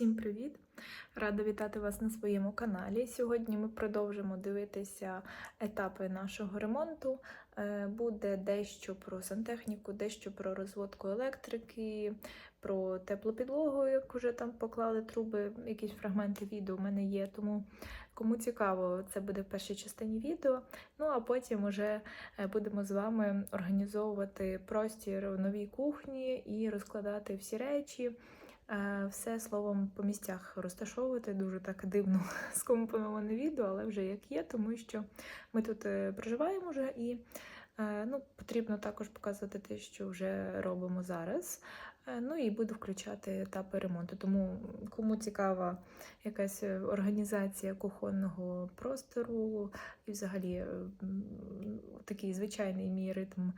Всім привіт! Рада вітати вас на своєму каналі. Сьогодні ми продовжимо дивитися етапи нашого ремонту. Е, Буде дещо про сантехніку, дещо про розводку електрики, про теплу підлогу, як вже там поклали труби, якісь фрагменти відео в мене є. Тому кому цікаво, це буде в першій частині відео. Ну а потім вже е, будемо з вами організовувати простір в новій кухні і розкладати всі речі. Е, Все словом по місцях розташовувати дуже так дивно скомпоноване відео, але вже як є, тому що ми тут е, проживаємо вже і е, ну, потрібно також показувати те, що вже робимо зараз. Е, Ну і буду включати етапи ремонту. Тому кому цікава якась е, організація кухонного простору і взагалі е, такий звичайний мій ритм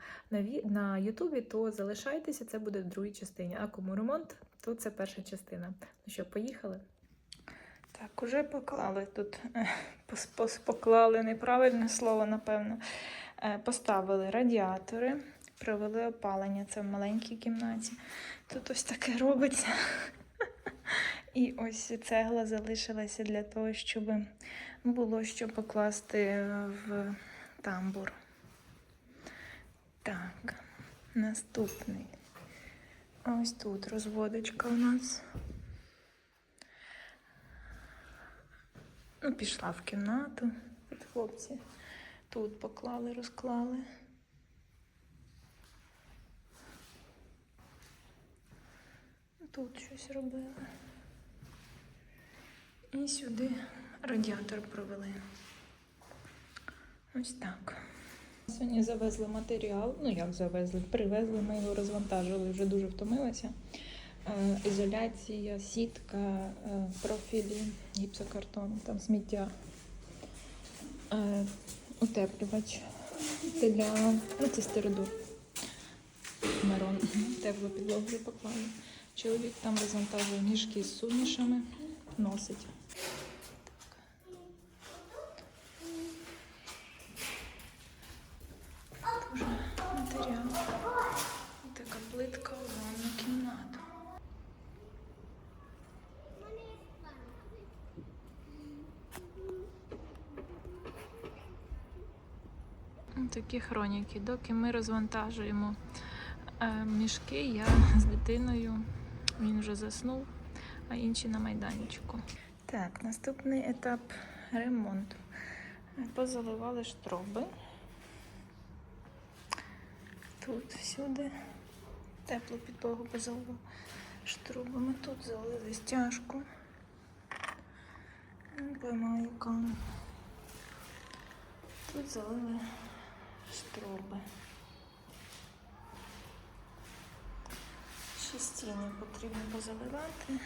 на Ютубі, то залишайтеся, це буде в другій частині. А кому ремонт, то це перша частина. Ну що, поїхали? Так, уже поклали тут, поклали неправильне слово, напевно. Поставили радіатори, провели опалення. Це в маленькій кімнаті. Тут ось таке робиться. І ось цегла залишилася для того, щоб було що покласти в тамбур. Так, наступний. Ось тут розводочка у нас. Ну, пішла в кімнату. Хлопці тут поклали, розклали. Тут щось робили. І сюди радіатор провели. Ось так. Сьогодні завезли матеріал. Ну як завезли? Привезли, ми його розвантажили, вже дуже втомилася. Е, Ізоляція, сітка, е, профілі, гіпсокартон, там сміття, Е, утеплювач для ну, це стеридур. Мирон. Теплу підлогу поклали. Чоловік там розвантажує мішки з сумішами, носить. Дуже матеріал. Така плитка у кімнату. Такі хроніки. Доки ми розвантажуємо е, мішки, я з дитиною. Він вже заснув, а інші на майданчику. Так, наступний етап ремонту. Позаливали штроби. Тут всюди теплу підлогу позалила штрубами. Тут залили стяжку. Яка. Тут залили штроби. Стіни потрібно позаливати.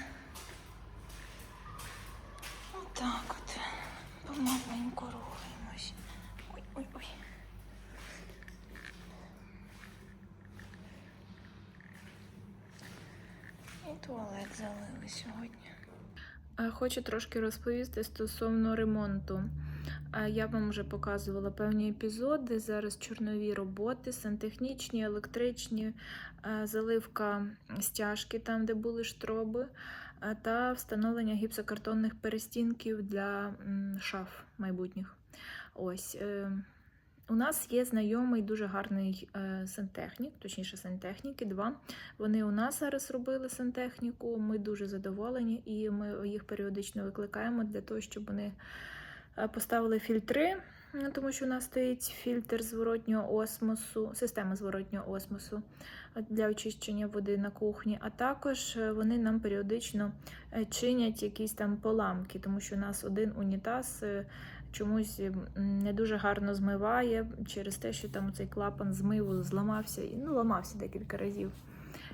Отак от. Помаленьку рухаємось. Ой, ой, ой. І туалет залили сьогодні. Хочу трошки розповісти стосовно ремонту. Я вам вже показувала певні епізоди. Зараз чорнові роботи, сантехнічні, електричні, е, заливка стяжки там, де були штроби, е, та встановлення гіпсокартонних перестінків для шаф майбутніх. Ось. е, У нас є знайомий дуже гарний сантехнік, точніше сантехніки, два. Вони у нас зараз робили сантехніку. Ми дуже задоволені, і ми їх періодично викликаємо для того, щоб вони поставили фільтри, ну, тому що у нас стоїть фільтр зворотнього осмосу, система зворотнього осмосу е, для очищення води на кухні. А також е, вони нам періодично е, чинять якісь там поламки, тому що у нас один унітаз. е, Чомусь не дуже гарно змиває через те, що там цей клапан змиву зламався і ну, ламався декілька разів.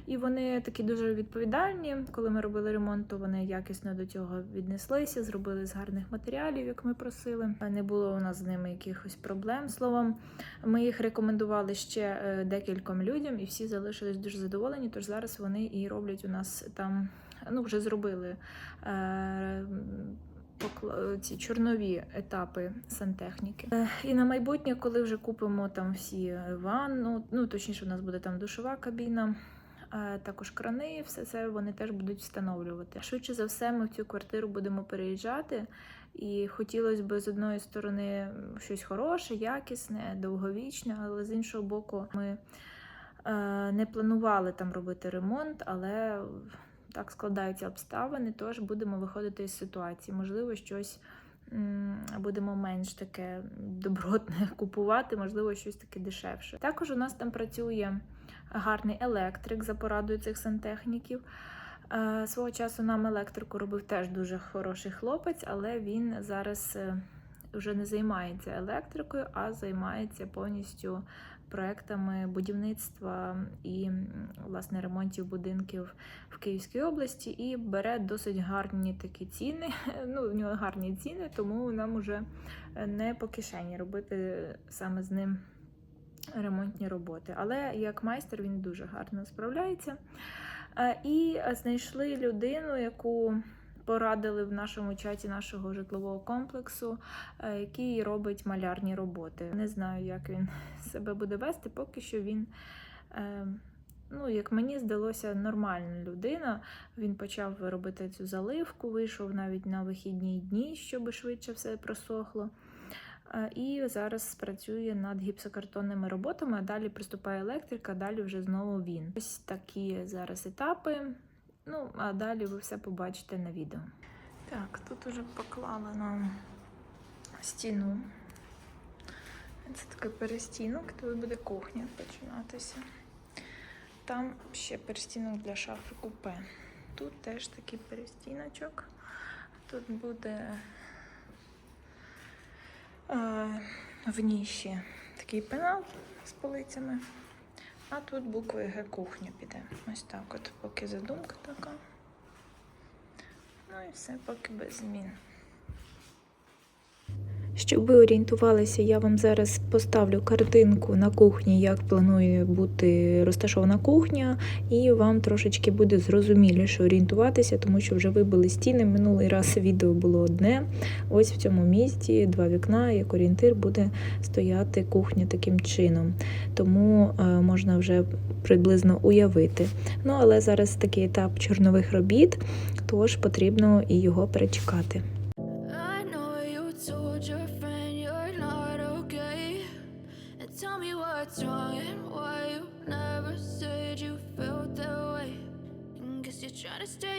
І вони такі дуже відповідальні. Коли ми робили ремонт, то вони якісно до цього віднеслися, зробили з гарних матеріалів, як ми просили. Не було у нас з ними якихось проблем. Словом, ми їх рекомендували ще е, декільком людям, і всі залишились дуже задоволені. Тож зараз вони і роблять у нас там, ну вже зробили. Е- ці чорнові етапи сантехніки. Е, І на майбутнє, коли вже купимо там всі ванну, ну точніше, у нас буде там душова кабіна. Е, також крани, все це вони теж будуть встановлювати. Швидше за все, ми в цю квартиру будемо переїжджати. І хотілося б з одної сторони щось хороше, якісне, довговічне, але з іншого боку, ми е, не планували там робити ремонт, але так складаються обставини, тож будемо виходити із ситуації. Можливо, щось будемо менш таке добротне купувати, можливо, щось таке дешевше. Також у нас там працює гарний електрик за порадою цих сантехніків. Е, Свого часу нам електрику робив теж дуже хороший хлопець, але він зараз е, вже не займається електрикою, а займається повністю проектами будівництва і власне ремонтів будинків в Київській області і бере досить гарні такі ціни. Ну, в нього гарні ціни, тому нам уже не по кишені робити саме з ним ремонтні роботи. Але як майстер він дуже гарно справляється. Е, І знайшли людину, яку порадили в нашому чаті нашого житлового комплексу, е, який робить малярні роботи. Не знаю, як він себе буде вести, поки що він. е, Ну, як мені здалося, нормальна людина. Він почав робити цю заливку, вийшов навіть на вихідні дні, щоб швидше все просохло. І зараз працює над гіпсокартонними роботами, а далі приступає електрика, далі вже знову він. Ось такі зараз етапи. Ну, а далі ви все побачите на відео. Так, тут уже поклали нам стіну. Це такий перестінок, тут буде кухня починатися. Там ще перестінок для шафи купе. Тут теж такий перестіночок. Тут буде в ніші такий пенал з полицями. А тут буквою Г кухня піде. Ось так от, поки задумка така. Ну і все, поки без змін. Щоб ви орієнтувалися, я вам зараз поставлю картинку на кухні, як планує бути розташована кухня, і вам трошечки буде зрозуміліше орієнтуватися, тому що вже вибили стіни. Минулий раз відео було одне. Ось в цьому місці два вікна, як орієнтир буде стояти кухня таким чином. Тому е, можна вже приблизно уявити. Ну але зараз такий етап чорнових робіт, тож потрібно і його перечекати.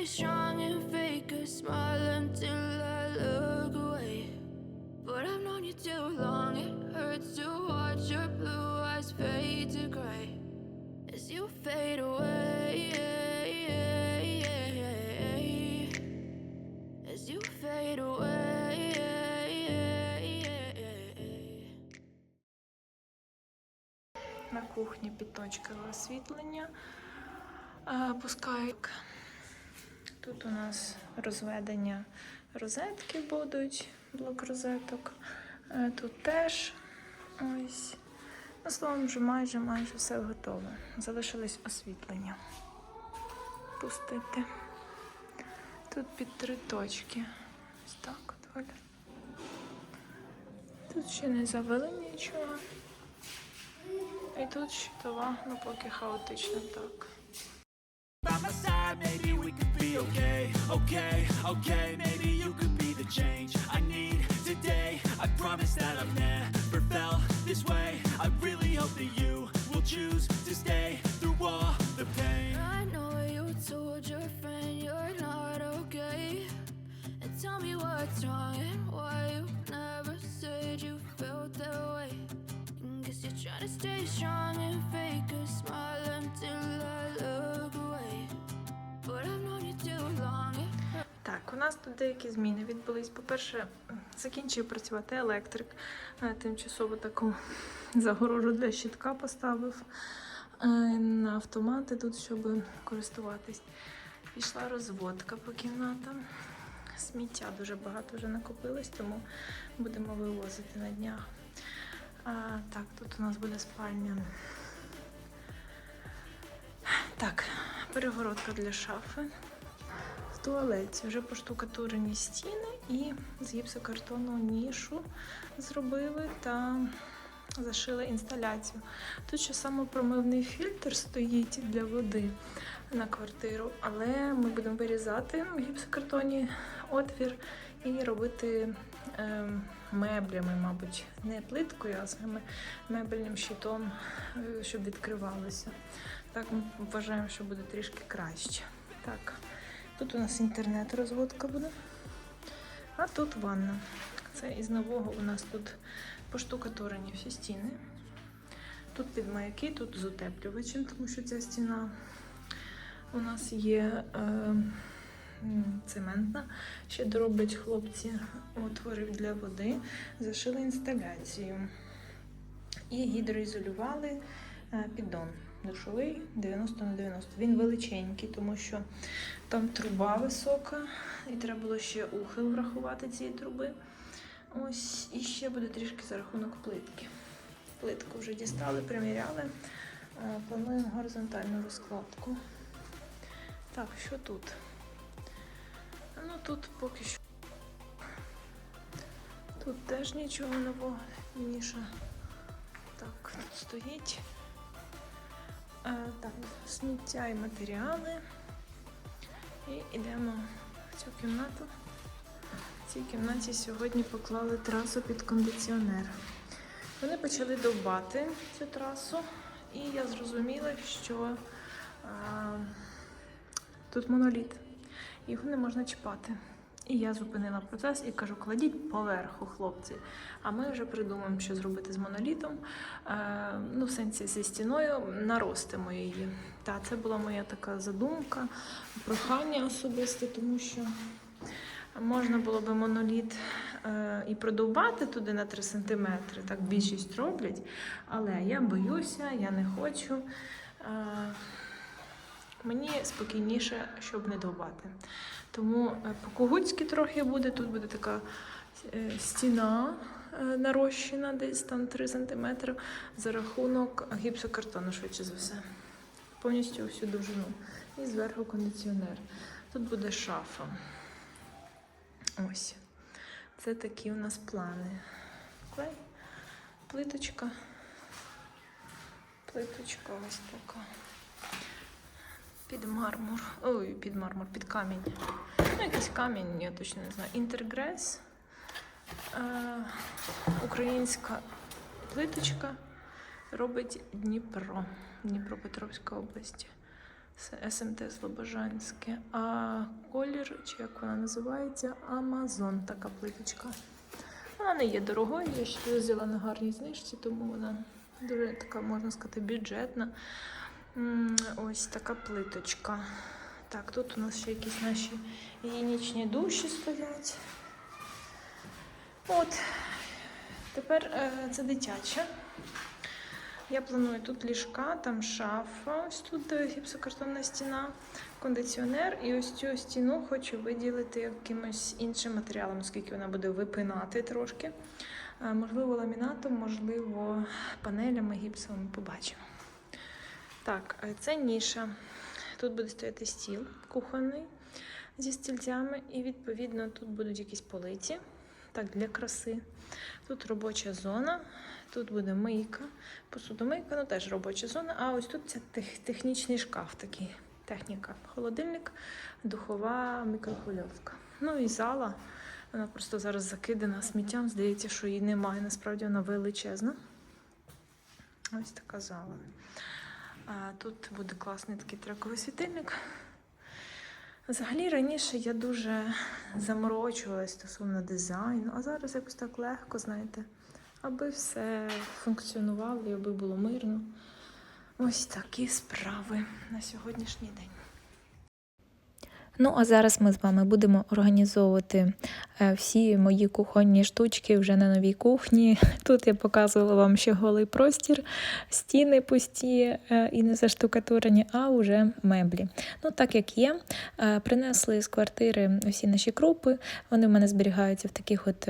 Strong and fake a smile until I look away. But I've known you too long, it hurts to watch your blue eyes fade to gray as you fade away. As you fade away. На кухні підточкове освітлення е, пускають. Тут у нас розведення розетки будуть, блок розеток. Е, Тут теж ось. Ну, словом, вже майже майже все готове. Залишилось освітлення. Пустити. Тут під три точки. Ось так от виглядає. Тут ще не завели нічого. І тут щитова, ну поки хаотично так. My side, maybe we could be okay, okay, okay. Maybe you could be the change I need today. I promise that I've never felt this way. I really hope that you will choose to stay through all the pain. I know you told your friend you're not okay. And tell me what's wrong and why you never said you felt that way. And guess you're trying to stay strong and fake a smile until I look Так, у нас тут деякі зміни відбулись. По-перше, закінчив працювати електрик. Е, Тимчасово таку загорожу для щитка поставив е, на автомати тут, щоб користуватись. Пішла розводка по кімнатам. Сміття дуже багато вже накопилось, тому будемо вивозити на днях. А, так, тут у нас буде спальня. Так, перегородка для шафи. В туалеті вже поштукатурені стіни і з гіпсокартону нішу зробили та зашили інсталяцію. Тут ще самопромивний фільтр стоїть для води на квартиру, але ми будемо вирізати в гіпсокартоні отвір і робити е, меблями, мабуть, не плиткою, а саме мебельним щитом, е, щоб відкривалося. Так ми вважаємо, що буде трішки краще. Так, тут у нас інтернет-розводка буде, а тут ванна. Це із нового у нас тут поштукатурені всі стіни. Тут підмаяки, тут з утеплювачем, тому що ця стіна у нас є е, цементна. Ще дороблять хлопці отвори для води, зашили інсталяцію і гідроізолювали е, піддон душовий 90 на 90. Він величенький, тому що там труба висока, і треба було ще ухил врахувати цієї труби. Ось і ще буде трішки за рахунок плитки. Плитку вже дістали, приміряли. Е, Плануємо горизонтальну розкладку. Так, що тут? Ну тут поки що. Тут теж нічого нового, ніша. Так, тут стоїть. Е, так, сміття і матеріали. І йдемо в цю кімнату. В цій кімнаті сьогодні поклали трасу під кондиціонер. Вони почали довбати цю трасу, і я зрозуміла, що а, тут моноліт, його не можна чіпати. І я зупинила процес і кажу, кладіть поверху, хлопці. А ми вже придумаємо, що зробити з монолітом. Е, ну, в сенсі зі стіною наростимо її. Та це була моя така задумка, прохання особисте, тому що можна було би моноліт е, і продовбати туди на 3 см, так більшість роблять. Але я боюся, я не хочу. Е, мені спокійніше, щоб не довбати. Тому е, по-кугутськи трохи буде. Тут буде така е, стіна е, нарощена, десь там 3 см, за рахунок гіпсокартону, швидше за все. Повністю всю довжину. І зверху кондиціонер. Тут буде шафа. Ось. Це такі у нас плани. Клей, плиточка. Плиточка ось така. Під мармур. Ой, під мармур, під камінь. Ну, якийсь камінь, я точно не знаю. Інтергрес. Е, українська плиточка робить Дніпро. Дніпропетровська область. СМТ Слобожанське. А колір, чи як вона називається, Амазон така плиточка. Вона не є дорогою, я ще взяла на гарній знижці, тому вона дуже така, можна сказати, бюджетна. Ось така плиточка. Так, тут у нас ще якісь наші гігієнічні душі стоять. От. Тепер е, це дитяча. Я планую тут ліжка, там шафа, ось тут е, гіпсокартонна стіна, кондиціонер. І ось цю стіну хочу виділити якимось іншим матеріалом, оскільки вона буде випинати трошки. Е, Можливо, ламінатом, можливо, панелями, гіпсовими, побачимо. Так, е, це ніша. Тут буде стояти стіл кухонний зі стільцями, і відповідно тут будуть якісь полиці. Так, для краси. Тут робоча зона, тут буде мийка, посудомийка, ну теж робоча зона. А ось тут це тех- технічний шкаф такий. Техніка. Холодильник, духова мікрохвильовка. Ну і зала. Вона просто зараз закидана сміттям. Здається, що її немає. Насправді вона величезна. Ось така зала. А тут буде класний такий трековий світильник. Взагалі раніше я дуже заморочувалась стосовно дизайну, а зараз якось так легко, знаєте, аби все функціонувало і аби було мирно. Ось такі справи на сьогоднішній день. Ну, а зараз ми з вами будемо організовувати е, всі мої кухонні штучки вже на новій кухні. Тут я показувала вам ще голий простір, стіни пусті е, і не заштукатурені, а вже меблі. Ну, так як є, е, принесли з квартири всі наші крупи. Вони в мене зберігаються в таких от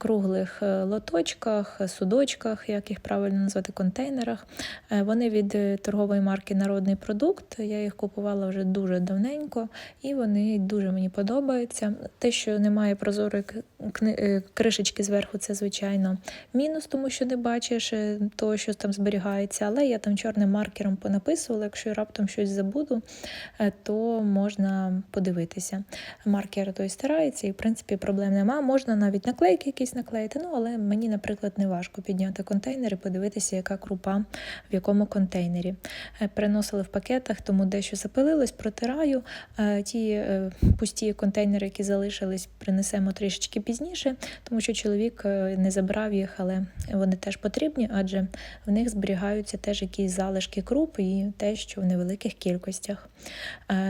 круглих е, лоточках, судочках, як їх правильно назвати, контейнерах. Е, Вони від е, торгової марки Народний продукт. Я їх купувала вже дуже давненько, і вони дуже мені подобаються. Те, що немає прозорої е, кришечки зверху, це звичайно мінус, тому що не бачиш е, того, що там зберігається. Але я там чорним маркером понаписувала. Якщо раптом щось забуду, е, то можна подивитися. Маркер той стирається, і в принципі проблем нема. Можна навіть наклейки якісь наклеїти. Ну але мені, наприклад, не важко підняти контейнер і подивитися, яка крупа в якому контейнері. Е, Переносили в пакетах, тому дещо запилилось, протираю. Е, Ті е, пусті контейнери, які залишились, принесемо трішечки пізніше, тому що чоловік не забрав їх, але вони теж потрібні, адже в них зберігаються теж якісь залишки круп і те, що в невеликих кількостях.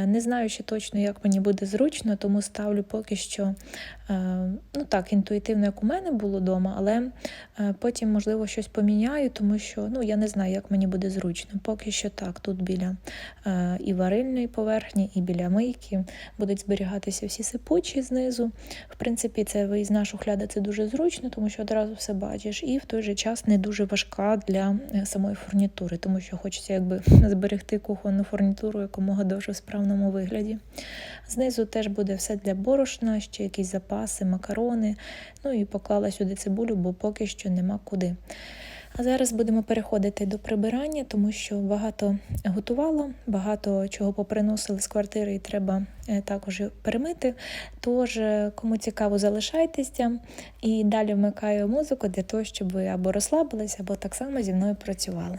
Не знаю ще точно, як мені буде зручно, тому ставлю поки що ну так, інтуїтивно, як у мене було вдома, але е, потім, можливо, щось поміняю, тому що ну, я не знаю, як мені буде зручно. Поки що так, тут біля е, і варильної поверхні, і біля мийки будуть зберігатися всі сипучі знизу. В принципі, це виїзна шухляда це дуже зручно, тому що одразу все бачиш, і в той же час не дуже важка для е, самої фурнітури, тому що хочеться якби зберегти кухонну фурнітуру якомога довше в справному вигляді. Знизу теж буде все для борошна, ще якісь запаси, макарони. Ну і поклала сюди цибулю, бо поки що нема куди. А зараз будемо переходити до прибирання, тому що багато готувало, багато чого поприносили з квартири і треба е, також перемити. Тож, е, кому цікаво, залишайтеся і далі вмикаю музику для того, щоб ви або розслабилися, або так само зі мною працювали.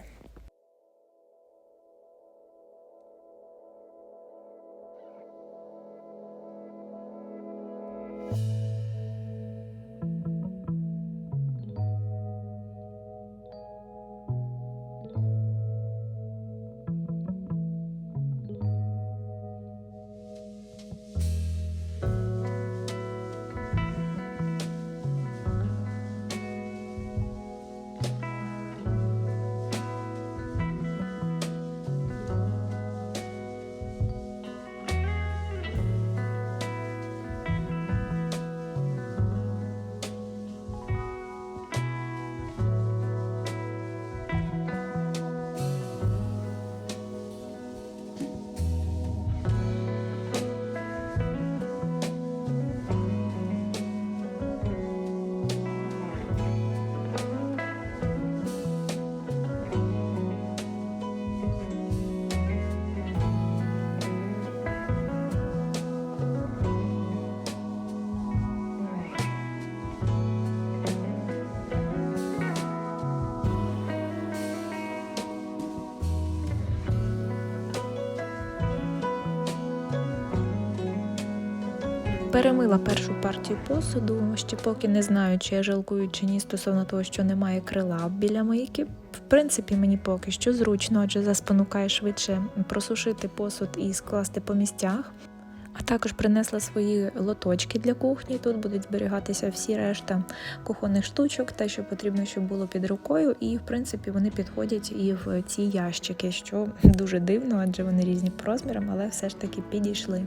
Перемила першу партію посуду, ще поки не знаю, чи я жалкую чи ні стосовно того, що немає крила біля мийки. В принципі, мені поки що зручно, адже заспонукає швидше просушити посуд і скласти по місцях. А також принесла свої лоточки для кухні. Тут будуть зберігатися всі решта кухонних штучок, те, що потрібно, щоб було під рукою. І, в принципі, вони підходять і в ці ящики, що дуже дивно, адже вони різні по розмірам, але все ж таки підійшли.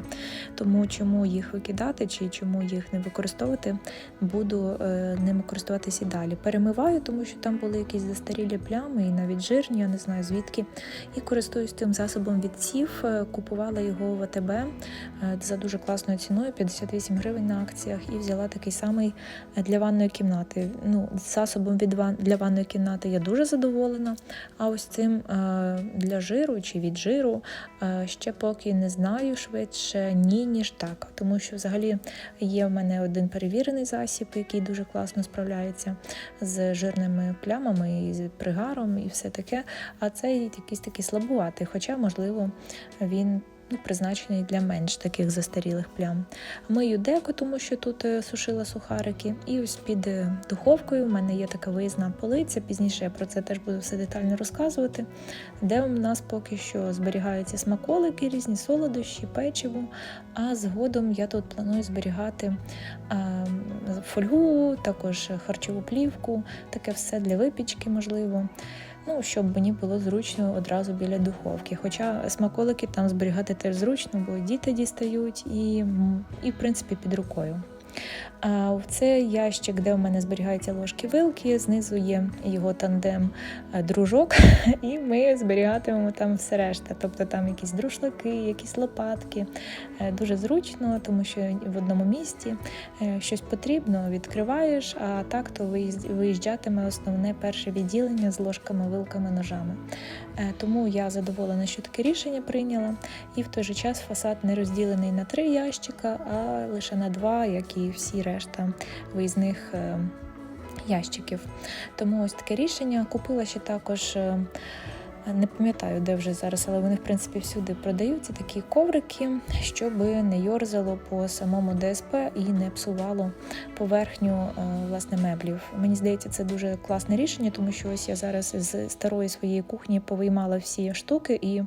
Тому чому їх викидати чи чому їх не використовувати, буду е, ними користуватися і далі. Перемиваю, тому що там були якісь застарілі плями і навіть жирні, я не знаю звідки. І користуюсь тим засобом від сів. Е, Купувала його в АТБ е, за дуже класною ціною 58 гривень на акціях, і взяла такий самий е, для ванної кімнати. Ну, засобом від ван... для ванної кімнати я дуже задоволена. А ось цим е, для жиру чи від жиру е, ще поки не знаю швидше ні, ніж так. Тому що взагалі є в мене один перевірений засіб, який дуже класно справляється з жирними плямами і з пригаром, і все таке. А цей якийсь такий слабуватий, хоча, можливо, він. Ну, призначений для менш таких застарілих плям. Мию деко, тому що тут е, сушила сухарики. І ось під е, духовкою в мене є така виїзна полиця. Пізніше я про це теж буду все детально розказувати, де у нас поки що зберігаються смаколики, різні солодощі, печиво. А згодом я тут планую зберігати фольгу, також харчову плівку, таке все для випічки, можливо. Ну, щоб мені було зручно одразу біля духовки. Хоча смаколики там зберігати теж зручно, бо діти дістають і, і в принципі під рукою. А в цей ящик, де у мене зберігаються ложки вилки, знизу є його тандем е, дружок, і ми зберігатимемо там все решта. Тобто там якісь друшлаки, якісь лопатки. Е, Дуже зручно, тому що в одному місці е, щось потрібно, відкриваєш, а так то виїжджатиме основне перше відділення з ложками, вилками, ножами. Тому я задоволена, що таке рішення прийняла. І в той же час фасад не розділений на три ящика, а лише на два, як всі решта виїзних е, ящиків. Тому ось таке рішення. Купила ще також. е, Не пам'ятаю, де вже зараз, але вони в принципі всюди продаються такі коврики, щоб не йорзало по самому ДСП і не псувало поверхню е, власне меблів. Мені здається, це дуже класне рішення, тому що ось я зараз з старої своєї кухні повиймала всі штуки, і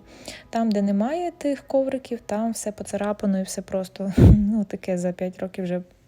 там, де немає тих ковриків, там все поцарапано і все просто ну таке за 5 років вже.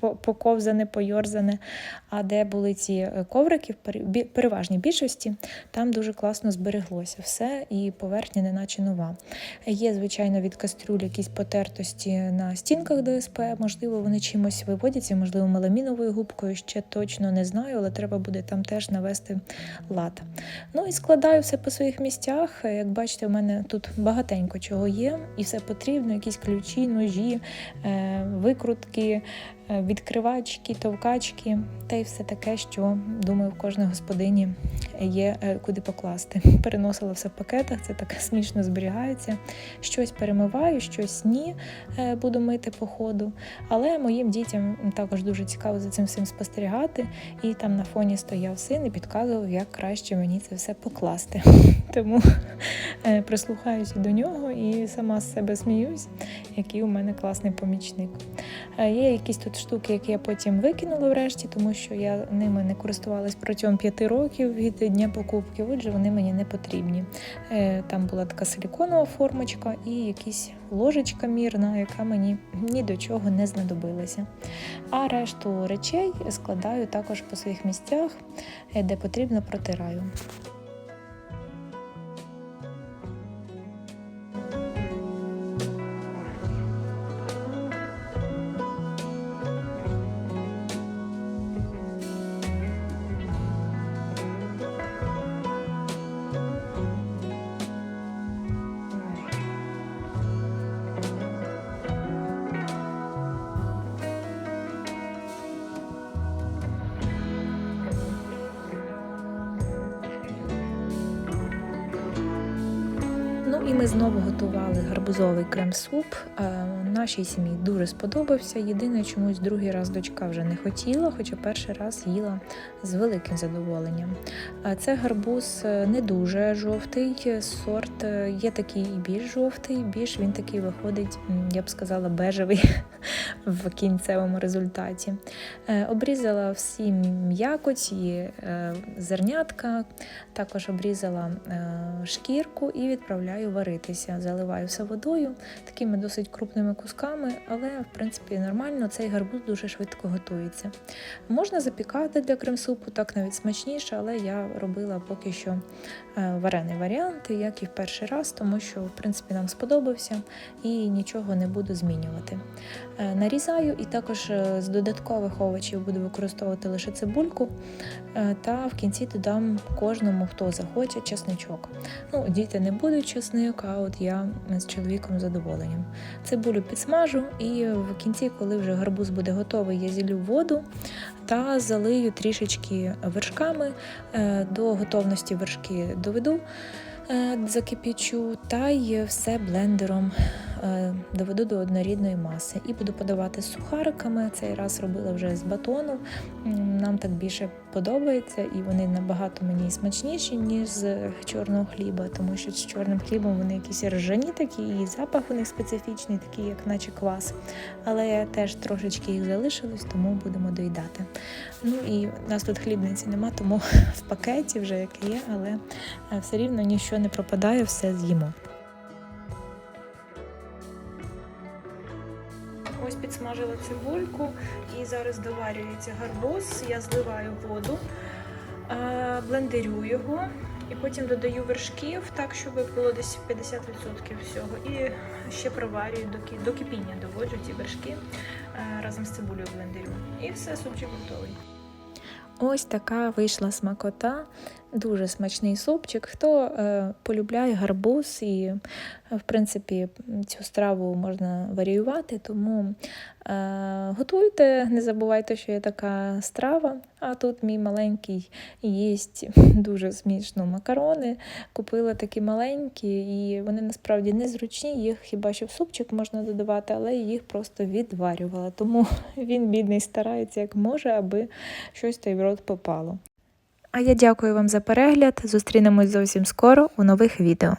по- Поковзане, пойорзане. А де були ці е, коврики, в переважній більшості, там дуже класно збереглося все, і поверхня неначе нова. Є, звичайно, від кастрюль якісь потертості на стінках ДСП, можливо, вони чимось виводяться, можливо, меламіновою губкою, ще точно не знаю, але треба буде там теж навести лад. Ну і складаю все по своїх місцях. Як бачите, у мене тут багатенько чого є, і все потрібно: якісь ключі, ножі, е, викрутки, е, відкривачки, товкачки, та й все таке, що думаю, в кожної господині є е, куди покласти. Переносила все в пакетах, це так смішно зберігається. Щось перемиваю, щось ні е, буду мити по ходу. Але моїм дітям також дуже цікаво за цим всім спостерігати. І там на фоні стояв син і підказував, як краще мені це все покласти. Тому е, прислухаюся до нього і сама з себе сміюсь, який у мене класний помічник. Є якісь тут штуки, які я потім викинула врешті, тому що я ними не користувалась протягом п'яти років від дня покупки. Отже, вони мені не потрібні. Е, Там була така силіконова формочка і якась ложечка мірна, яка мені ні до чого не знадобилася. А решту речей складаю також по своїх місцях, е, де потрібно протираю. І ми знову готували гарбузовий крем-суп. Е, Нашій сім'ї дуже сподобався. Єдине, чомусь другий раз дочка вже не хотіла, хоча перший раз їла з великим задоволенням. Е, Це гарбуз е, не дуже жовтий сорт. Є такий і більш жовтий, більш він такий виходить, я б сказала, бежевий в кінцевому результаті. Е, Обрізала всі м'якоті, е, зернятка, також обрізала е, шкірку і відправляю варитися. Заливаю все водою такими досить крупними кусками, але в принципі нормально. Цей гарбуз дуже швидко готується. Можна запікати для крем-супу, так навіть смачніше, але я робила поки що варений варіант, як і в перший раз, тому що в принципі нам сподобався і нічого не буду змінювати. Е, Нарізаю і також е, з додаткових овочів буду використовувати лише цибульку, е, та в кінці додам кожному, хто захоче, чесничок. Ну, діти не будуть чесник, а от я з чоловіком задоволенням. Цибулю підсмажу і в кінці, коли вже гарбуз буде готовий, я зілю воду та залию трішечки вершками. До готовності вершки доведу, е, закипячу, та й все блендером е, доведу до однорідної маси. І буду подавати сухариками. Цей раз робила вже з батону. Нам так більше подобається, і вони набагато мені смачніші, ніж з чорного хліба, тому що з чорним хлібом вони якісь ржані такі, і запах у них специфічний, такий, як наче квас. Але теж трошечки їх залишилось, тому будемо доїдати. Ну і в нас тут хлібниці нема, тому в пакеті вже як є, але е, все рівно нічого не пропадає, все з'їмо. Ось підсмажила цибульку і зараз доварюється гарбуз. Я зливаю воду, е, блендерю його і потім додаю вершків, так щоб було десь 50% всього. І ще проварюю до, кипіння доводжу ці вершки. е, разом з цибулею блендерю. І все, супчик готовий. Ось така вийшла смакота, дуже смачний супчик. Хто е, полюбляє гарбуз і, е, в принципі, цю страву можна варіювати, тому е, готуйте, не забувайте, що є така страва. А тут мій маленький їсть дуже смішно макарони. Купила такі маленькі, і вони насправді незручні, їх хіба що в супчик можна додавати, але їх просто відварювала. Тому він, бідний, старається як може, аби щось той в рот попало. А я дякую вам за перегляд. Зустрінемось зовсім скоро у нових відео.